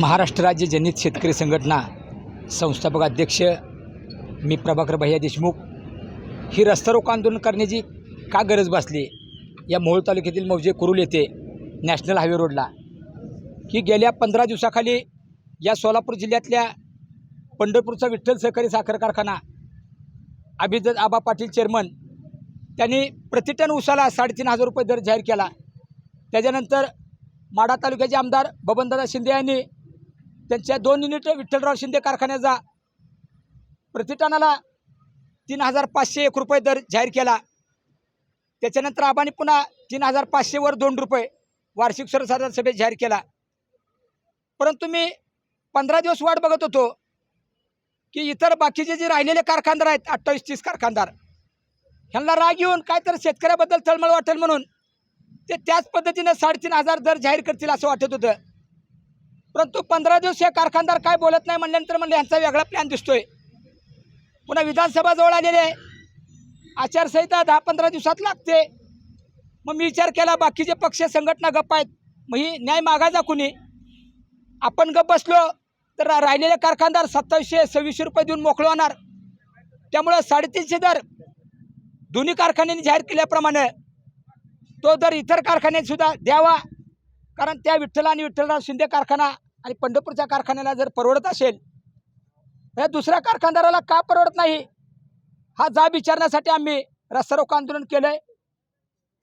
महाराष्ट्र राज्य जनित शेतकरी संघटना संस्थापक अध्यक्ष मी प्रभाकर भैया देशमुख ही रस्ता रोको आंदोलन करण्याची का गरज भासली? या मोहोळ तालुक्यातील मौजे कुरुल येथे नॅशनल हायवे रोडला. की गेल्या पंधरा दिवसाखाली या सोलापूर जिल्ह्यातल्या पंढरपूरचा विठ्ठल सहकारी साखर कारखाना अभिजित आबा पाटील चेअरमन त्यांनी प्रतिटन उसाला साडेतीन हजार रुपये दर जाहीर केला. त्याच्यानंतर माढा तालुक्याचे आमदार बबनदादा शिंदे यांनी त्यांच्या दोन युनिट विठ्ठलराव शिंदे कारखान्याचा प्रतिटनाला तीन हजार पाचशे एक रुपये दर जाहीर केला. त्याच्यानंतर आबाने पुन्हा तीन हजार पाचशेवर दोन रुपये वार्षिक सर्वसाधारण सभेत जाहीर केला. परंतु मी पंधरा दिवस वाट बघत होतो की इतर बाकीचे जे राहिलेले कारखानदार आहेत अठ्ठावीस तीस कारखानदार ह्यांना राग येऊन काय तर शेतकऱ्याबद्दल तळमळ वाटेल म्हणून ते त्याच पद्धतीनं साडेतीन हजार दर जाहीर करतील असं वाटत होतं. परंतु पंधरा दिवस हे कारखानदार काय बोलत नाही म्हणल्यानंतर म्हणलं यांचा वेगळा प्लॅन दिसतोय. पुन्हा विधानसभा जवळ आलेली आहे. आचारसंहिता दहा पंधरा दिवसात लागते. मग मी विचार केला बाकीचे पक्ष संघटना गप्प आहेत मग ही न्याय मागायचा कुणी? आपण गप्प बसलो तर राहिलेले कारखानदार सत्तावीसशे सव्वीसशे रुपये देऊन मोकळे होणार. त्यामुळं साडेतीनशे दर दोन्ही कारखान्यांनी जाहीर केल्याप्रमाणे तो दर इतर कारखान्यांनी सुद्धा द्यावा. कारण त्या विठ्ठल आणि विठ्ठलराव शिंदे कारखाना आणि पंढरपूरच्या कारखान्याला जर परवडत असेल तर दुसऱ्या कारखानदाराला का परवडत नाही? हा जाब विचारण्यासाठी आम्ही रस्ता रोको आंदोलन केलं आहे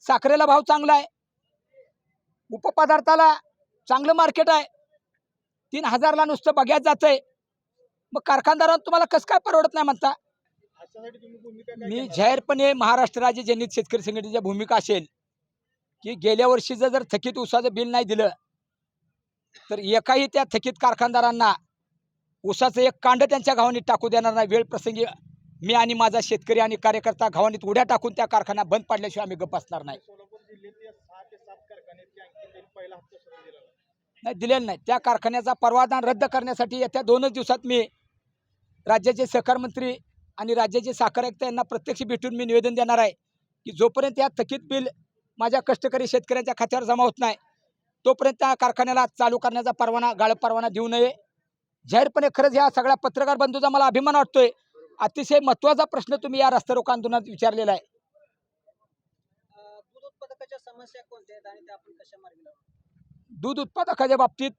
साखरेला भाव चांगला आहे. उपपदार्थाला चांगलं मार्केट आहे. तीन हजारला नुसतं बघ्यात जातं आहे मग कारखानदारांना तुम्हाला कसं काय परवडत नाही म्हणता? मी जाहीरपणे महाराष्ट्र राज्य जनहित शेतकरी संघटनेची भूमिका असेल. की गेल्या वर्षीचं जर थकीत ऊसाचं बिल नाही दिलं तर एकाही त्या थकीत कारखानदारांना ऊसाचं एक कांड त्यांच्या घावणीत टाकू देणार नाही वेळ प्रसंगी मी आणि माझा शेतकरी आणि कार्यकर्ता घावणीत उड्या टाकून त्या कारखाना बंद पाडल्याशिवाय आम्ही गप्प असणार नाही नाही. दिलेलं नाही त्या कारखान्याचा परवादान रद्द करण्यासाठी येत्या दोनच दिवसात मी राज्याचे सहकार मंत्री आणि राज्याचे साखर आयुक्त यांना प्रत्यक्ष भेटून मी निवेदन देणार आहे की जोपर्यंत या थकीत बिल माझ्या कष्टकरी शेतकऱ्यांच्या खात्यावर जमा होत नाही. तोपर्यंत त्या कारखान्याला चालू करण्याचा परवाना गाळप परवाना देऊ नये. जाहीरपणे खरंच या सगळ्या पत्रकार बंधूचा मला अभिमान वाटतोय. अतिशय महत्त्वाचा प्रश्न तुम्ही या रस्ता रोको आंदोलनात विचारलेला आहे. दूध उत्पादकाच्या बाबतीत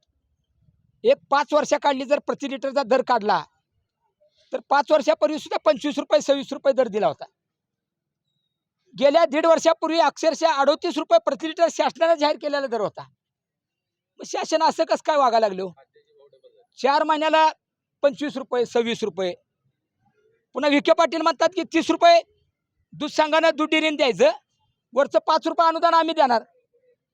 एक पाच वर्षा काढली जर प्रति लिटरचा दर काढला तर पाच वर्षापूर्वी सुद्धा पंचवीस रुपये सव्वीस रुपये दर दिला होता. गेल्या दीड वर्षापूर्वी अक्षरशः अडोतीस रुपये प्रति लिटर शासनाने जाहीर केलेला दर होता. मग शासन असं कसं काय वागायला लागलो हो? चार महिन्याला पंचवीस रुपये सव्वीस रुपये. पुन्हा विखे पाटील म्हणतात की तीस रुपये दूध सांगाना दूध डेअरीने द्यायचं. वरचं पाच रुपये अनुदान आम्ही देणार.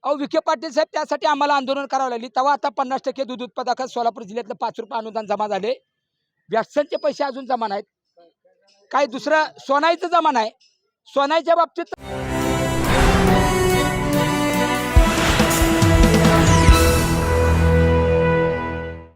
अहो विखे पाटील साहेब त्यासाठी आम्हाला आंदोलन करावं लागली. तेव्हा आता पन्नास टक्के दूध उत्पादकात सोलापूर जिल्ह्यातलं पाच रुपये अनुदान जमा झाले. व्यासनचे पैसे अजून जमा नाहीत. काही दुसरं सोनाईचं जमा नाही. सोन्याच्या बाबतीत